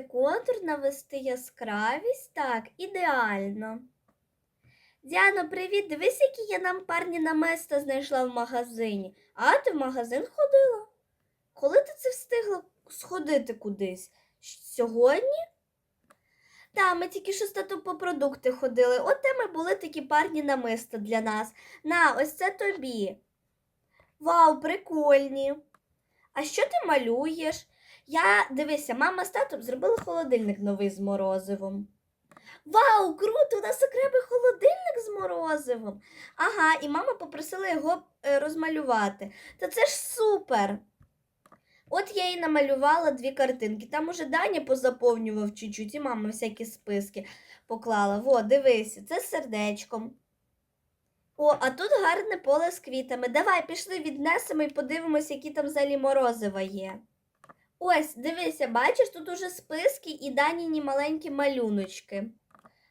треба контур, навести яскравість. Так, ідеально. Діано, привіт! Дивись, які я нам парні намиста знайшла в магазині. А ти в магазин ходила? Коли ти це встигла сходити кудись? Сьогодні? Так, ми тільки що з татом по продукти ходили. От те ми були такі парні намиста для нас. На, ось це тобі. Вау, прикольні. А що ти малюєш? Я дивися, мама з татом зробили холодильник новий з морозивом. Вау, круто! У нас окремий холодильник з морозивом. Ага, і мама попросила його е, розмалювати. Та це ж супер. От я і намалювала дві картинки. Там уже Даня позаповнював чуть-чуть, і мама всякі списки поклала. Во, дивися, це з сердечком. О, а тут гарне поле з квітами. Давай, пішли, віднесемо і подивимось, які там взагалі морозива є. Ось, дивися, бачиш, тут уже списки і Даніні маленькі малюночки.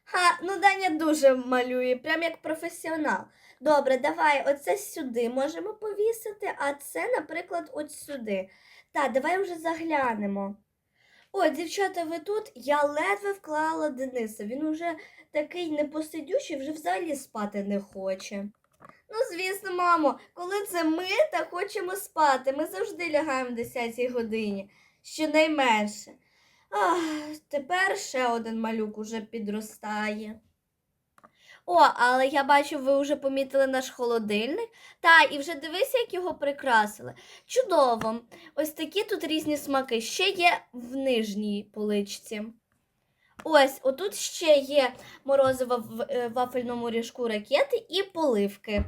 Ха, ну Даня дуже малює, прям як професіонал. Добре, давай оце сюди можемо повісити, а це, наприклад, от сюди. Так, давай вже заглянемо. О, дівчата, ви тут? Я ледве вклала Дениса. Він уже такий непосидючий, вже взагалі спати не хоче. Ну, звісно, мамо, коли це ми та хочемо спати, ми завжди лягаємо в 10 годині, щонайменше. Ах, тепер ще один малюк уже підростає. О, але я бачу, ви вже помітили наш холодильник. Та, і вже дивися, як його прикрасили. Чудово! Ось такі тут різні смаки. Ще є в нижній поличці. Ось, отут ще є морозиво в е, вафельному ріжку ракети і поливки.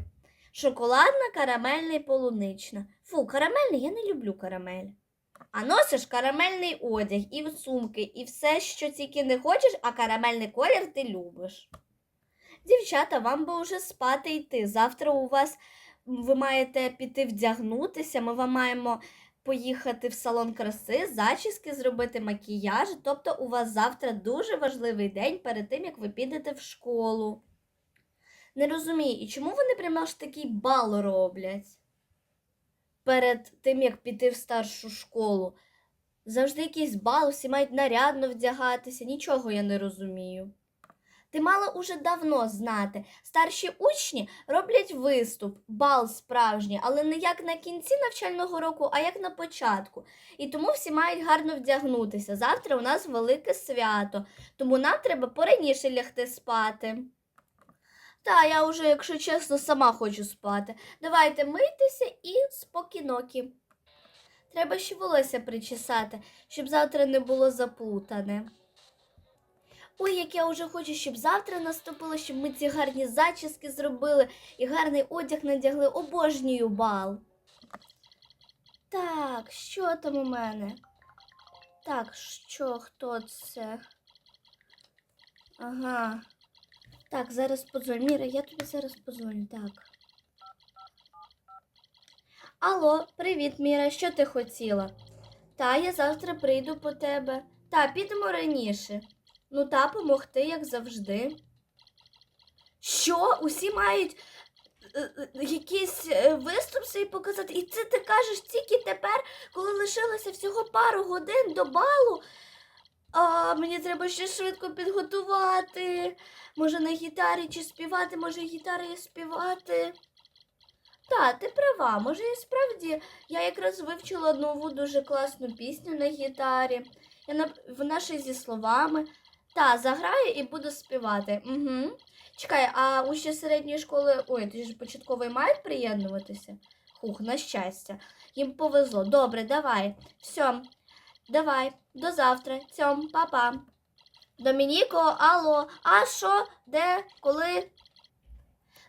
Шоколадна, карамельна і полунична. Фу, карамельний, я не люблю карамель. А носиш карамельний одяг, і сумки, і все, що тільки не хочеш, а карамельний колір ти любиш. Дівчата, вам би вже спати йти. Завтра у вас ви маєте піти вдягнутися. Ми вам маємо поїхати в салон краси, зачіски зробити макіяж. Тобто у вас завтра дуже важливий день перед тим, як ви підете в школу. Не розумію, і чому вони прямо аж такий бал роблять перед тим, як піти в старшу школу? Завжди якийсь бал, всі мають нарядно вдягатися, нічого я не розумію. Ти мала уже давно знати. Старші учні роблять виступ, бал справжній, але не як на кінці навчального року, а як на початку. І тому всі мають гарно вдягнутися. Завтра у нас велике свято, тому нам треба пораніше лягти спати. Та, я вже, якщо чесно, сама хочу спати. Давайте мийтеся і спокійнокі. Треба ще волосся причесати, щоб завтра не було заплутане. Ой, як я вже хочу, щоб завтра наступило, щоб ми ці гарні зачіски зробили і гарний одяг надягли. Обожнюю бал. Так, що там у мене? Так, що, хто це? Ага. Так, зараз подзвоню. Міра, я тобі зараз подзвоню, так. Алло, привіт, Міра, що ти хотіла? Та, я завтра прийду по тебе. Та, підемо раніше. Ну та помогти, як завжди. Що? Усі мають е, е, якийсь е, виступ свій показати. І це ти кажеш тільки тепер, коли лишилося всього пару годин до балу. А мені треба ще швидко підготувати. Може на гітарі чи співати, може гітари і співати. Та, ти права, може і справді я якраз вивчила нову дуже класну пісню на гітарі. Я Вона ще зі словами. Та, заграю і буду співати. Угу. Чекай, а учні середньої школи, ой, ти ж початкової мають приєднуватися? Хух, на щастя. Їм повезло. Добре, давай. Все, давай, до завтра. Цьом, па-па. Домініко, алло, а що, де, коли?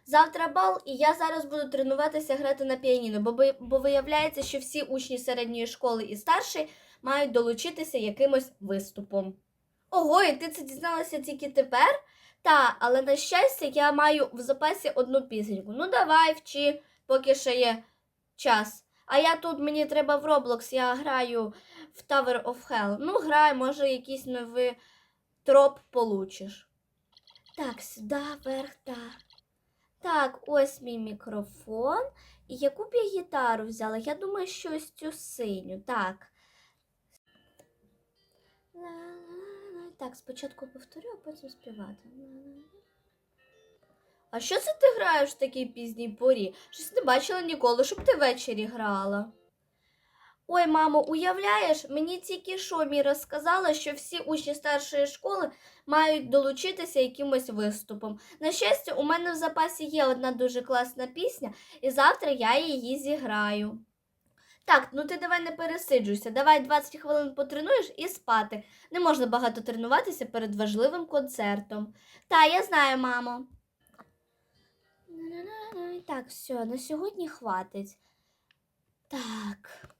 Завтра бал, і я зараз буду тренуватися грати на піаніно, бо, бо виявляється, що всі учні середньої школи і старші мають долучитися якимось виступом. Ого, і ти це дізналася тільки тепер? Та, але на щастя, я маю в запасі одну пісеньку. Ну, давай вчи, поки ще є час. А я тут мені треба в Roblox, я граю в Tower of Hell. Ну, грай, може, якийсь новий троп получиш. Так, сюди, вверх, так. Так, ось мій мікрофон. І яку б я гітару взяла? Я думаю, що ось цю синю. Так. Так, спочатку повторю, а потім співати. А що це ти граєш в такій пізній порі? Щось не бачила ніколи, щоб ти ввечері грала. Ой, мамо, уявляєш, мені тільки що Міра сказала, що всі учні старшої школи мають долучитися якимось виступом. На щастя, у мене в запасі є одна дуже класна пісня, і завтра я її зіграю. Так, ну ти давай не пересиджуйся, давай 20 хвилин потренуєш і спати. Не можна багато тренуватися перед важливим концертом. Та, я знаю, мамо. Так, все, на сьогодні хватить. Так.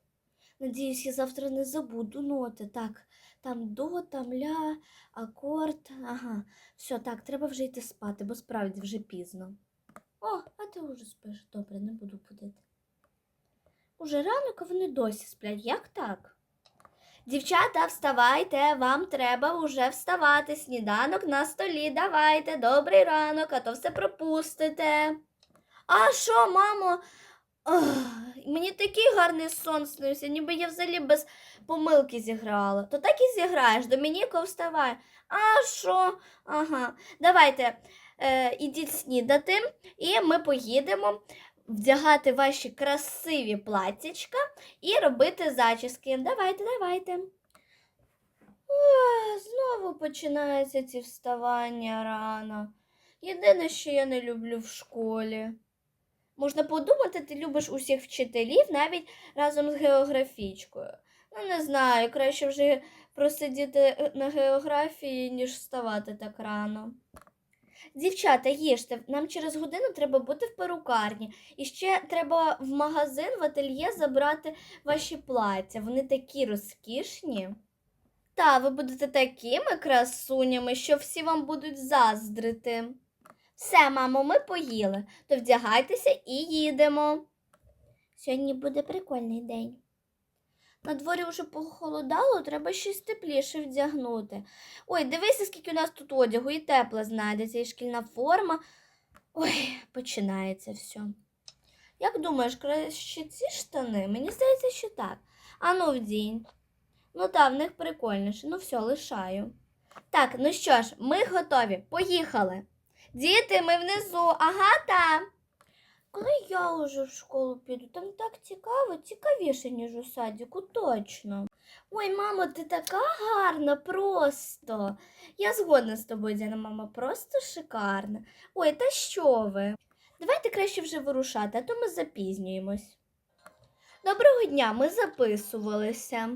Надіюсь, я завтра не забуду ноти. Так, там до, там ля, акорд. Ага. Все, так, треба вже йти спати, бо справді вже пізно. О, а ти вже спиш. Добре, не буду будити. Уже ранок, а вони досі сплять. Як так? Дівчата, вставайте, вам треба уже вставати. Сніданок на столі. Давайте, добрий ранок, а то все пропустите. А що, мамо? Мені такий гарний сон снився, ніби я взагалі без помилки зіграла. То так і зіграєш, Домініко, вставай. А що? Ага. Давайте е, ідіть снідати, і ми поїдемо вдягати ваші красиві платтячка і робити зачіски. Давайте, давайте. Ох, знову починаються ці вставання рано. Єдине, що я не люблю в школі. Можна подумати, ти любиш усіх вчителів навіть разом з географічкою. Ну, не знаю, краще вже просидіти е, на географії, ніж вставати так рано. Дівчата, їжте, нам через годину треба бути в перукарні. І ще треба в магазин, в ательє забрати ваші плаття. Вони такі розкішні. Та, ви будете такими красунями, що всі вам будуть заздрити. Все, мамо, ми поїли, то вдягайтеся і їдемо. Сьогодні буде прикольний день. На дворі вже похолодало, треба щось тепліше вдягнути. Ой, дивися, скільки у нас тут одягу і тепле знайдеться, і шкільна форма. Ой, починається все. Як думаєш, краще ці штани? Мені здається, що так. Ану, вдінь. Ну так, в них прикольніше. Ну все, лишаю. Так, ну що ж, ми готові. Поїхали. Діти, ми внизу. Ага, там. Коли я вже в школу піду, там так цікаво, цікавіше, ніж у садіку, точно. Ой, мамо, ти така гарна, просто. Я згодна з тобою, Діана, мама, просто шикарна. Ой, та що ви? Давайте краще вже вирушати, а то ми запізнюємось. Доброго дня, ми записувалися.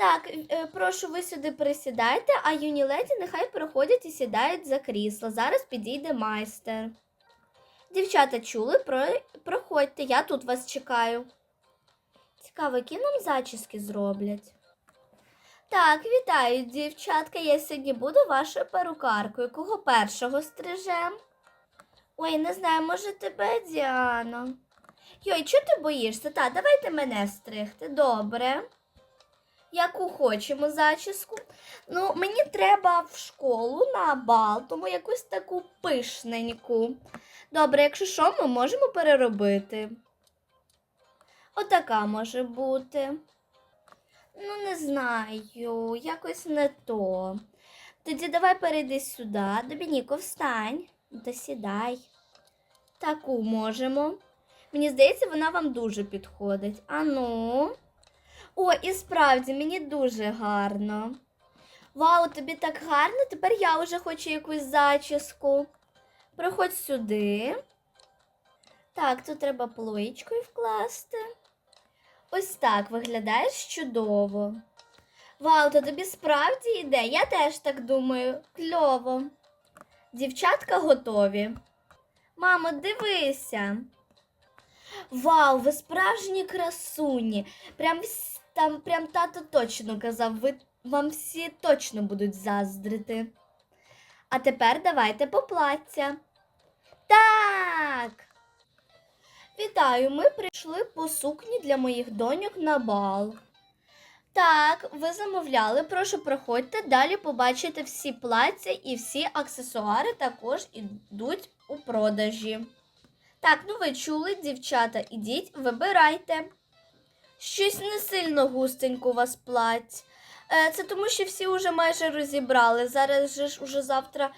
Так, е, прошу, ви сюди присідайте, а юні леді нехай приходять і сідають за крісло. Зараз підійде майстер. Дівчата чули, Про... проходьте, я тут вас чекаю. Цікаво, які нам зачіски зроблять. Так, вітаю, дівчатка. Я сьогодні буду вашою перукаркою. Кого першого стрижем? Ой, не знаю, може тебе, Діано. Йой, чого ти боїшся? Та, давайте мене стригти. Добре. Яку хочемо зачіску. Ну, мені треба в школу на бал, тому якусь таку пишненьку. Добре, якщо що, ми можемо переробити. Отака може бути. Ну, не знаю, якось не то. Тоді давай перейди сюди. Домініко, встань та сідай. Таку можемо. Мені здається, вона вам дуже підходить. Ану. О, і справді, мені дуже гарно. Вау, тобі так гарно, тепер я вже хочу якусь зачіску. Проходь сюди. Так, тут треба плоєчкою вкласти. Ось так виглядаєш чудово. Вау, то тобі справді йде. Я теж так думаю. Кльово. Дівчатка готові. Мамо, дивися. Вау, ви справжні красуні. Прям вс- там прям тато точно казав, ви вам всі точно будуть заздрити. А тепер давайте по плаття. Так. Вітаю, ми прийшли по сукні для моїх доньок на бал. Так, ви замовляли, прошу проходьте. Далі побачите всі плаття і всі аксесуари також ідуть у продажі. Так, ну ви чули, дівчата, ідіть, вибирайте. Щось не сильно густенько вас плать. Е, Це тому, що всі вже майже розібрали. Зараз же ж уже завтра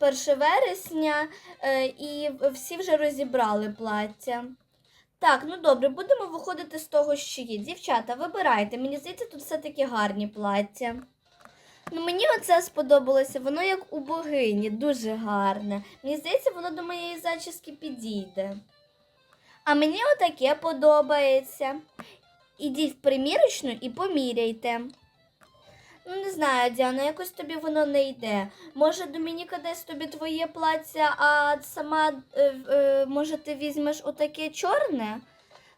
1 вересня, е, і всі вже розібрали плаття. Так, ну добре, будемо виходити з того, що є. Дівчата, вибирайте. Мені здається, тут все-таки гарні плаття. Ну, мені оце сподобалося, воно як у богині, дуже гарне. Мені здається, воно до моєї зачіски підійде. А мені отаке подобається. Ідіть в примірочну і поміряйте. Ну, не знаю, Діана, якось тобі воно не йде. Може, Домініка дасть тобі твоє плаття, а сама, е, е, може, ти візьмеш отаке чорне?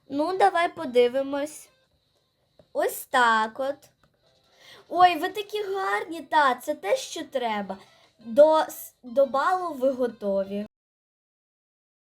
Ну, давай подивимось. Ось так от. Ой, ви такі гарні, та, це те, що треба. До, до балу ви готові.